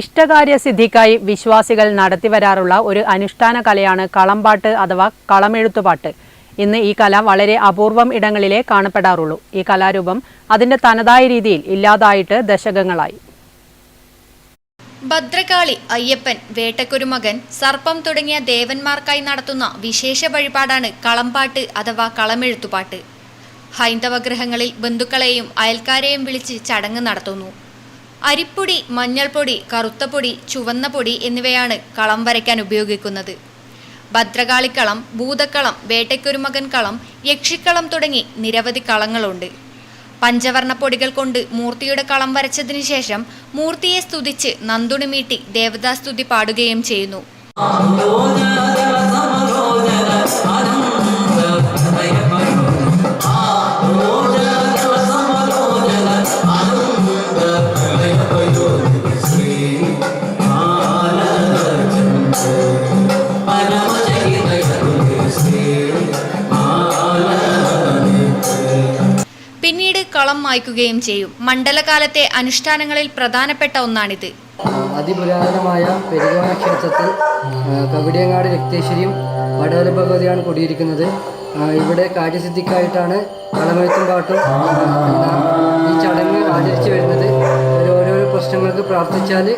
ഇഷ്ടകാര്യസിദ്ധിക്കായി വിശ്വാസികൾ നടത്തിവരാറുള്ള ഒരു അനുഷ്ഠാന കലയാണ് കളംപാട്ട് അഥവാ കളമെഴുത്തുപാട്ട്. ഇന്ന് ഈ കല വളരെ അപൂർവം ഇടങ്ങളിലേ കാണപ്പെടാറുള്ളൂ. ഈ കലാരൂപം അതിന്റെ തനതായ രീതിയിൽ ഇല്ലാതായിട്ട് ദശകങ്ങളായി. ഭദ്രകാളി അയ്യപ്പൻ വേട്ടക്കുരുമകൻ സർപ്പം തുടങ്ങിയ ദേവന്മാർക്കായി നടത്തുന്ന വിശേഷ വഴിപാടാണ് കളംപാട്ട് അഥവാ കളമെഴുത്തുപാട്ട്. ഹൈന്ദവ ഗ്രഹങ്ങളിൽ ബന്ധുക്കളെയും അയൽക്കാരെയും വിളിച്ച് ചടങ്ങ് നടത്തുന്നു. അരിപ്പൊടി മഞ്ഞൾപ്പൊടി കറുത്തപ്പൊടി ചുവന്ന പൊടി എന്നിവയാണ് കളം വരയ്ക്കാൻ ഉപയോഗിക്കുന്നത്. ഭദ്രകാളിക്കളം ഭൂതക്കളം വേട്ടയ്ക്കൊരുമകൻ കളം യക്ഷിക്കളം തുടങ്ങി നിരവധി കളങ്ങളുണ്ട്. പഞ്ചവർണപ്പൊടികൾ കൊണ്ട് മൂർത്തിയുടെ കളം വരച്ചതിനു ശേഷം മൂർത്തിയെ സ്തുതിച്ച് നന്ദുണി മീട്ടി ദേവതാസ്തുതി പാടുകയും ചെയ്യുന്നു. പിന്നീട് കളം മായ്ക്കുകയും ചെയ്യും. മണ്ഡലകാലത്തെ അനുഷ്ഠാനങ്ങളിൽ പ്രധാനപ്പെട്ട ഒന്നാണിത്. അതിപുരാതനമായ പെരുകോണ ക്ഷേത്രത്തിൽ കവിടിയങ്ങാട് രക്തേശ്വരിയും വടവല ഭഗവതിയാണ് കൂടിയിരിക്കുന്നത്. ഇവിടെ കാര്യസിദ്ധിക്കായിട്ടാണ് കളമെഴുത്തും പാട്ടും ഈ ചടങ്ങ് ആചരിച്ചു വരുന്നത്. ഓരോരോ പ്രശ്നങ്ങൾക്ക് പ്രാർത്ഥിച്ചാൽ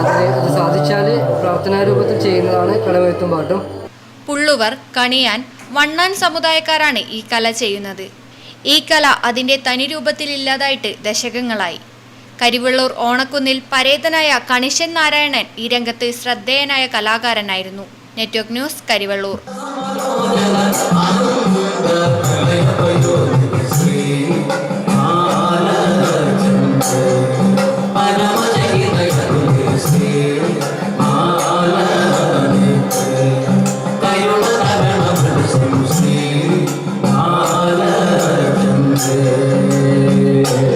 അതിന് അത് സാധിച്ചാൽ പ്രാർത്ഥനാരൂപത്തിൽ ചെയ്യുന്നതാണ് കളമെഴുത്തും പാട്ടും. പുള്ളുവർ കണിയാൻ വണ്ണാൻ സമുദായക്കാരാണ് ഈ കല ചെയ്യുന്നത്. ഈ കല അതിന്റെ തനി രൂപത്തിലില്ലാതായിട്ട് ദശകങ്ങളായി. കരിവള്ളൂർ ഓണക്കുന്നിൽ പരേതനായ കണിശൻ നാരായണൻ ഈ രംഗത്ത് ശ്രദ്ധേയനായ കലാകാരനായിരുന്നു. Network news Karivellur. đời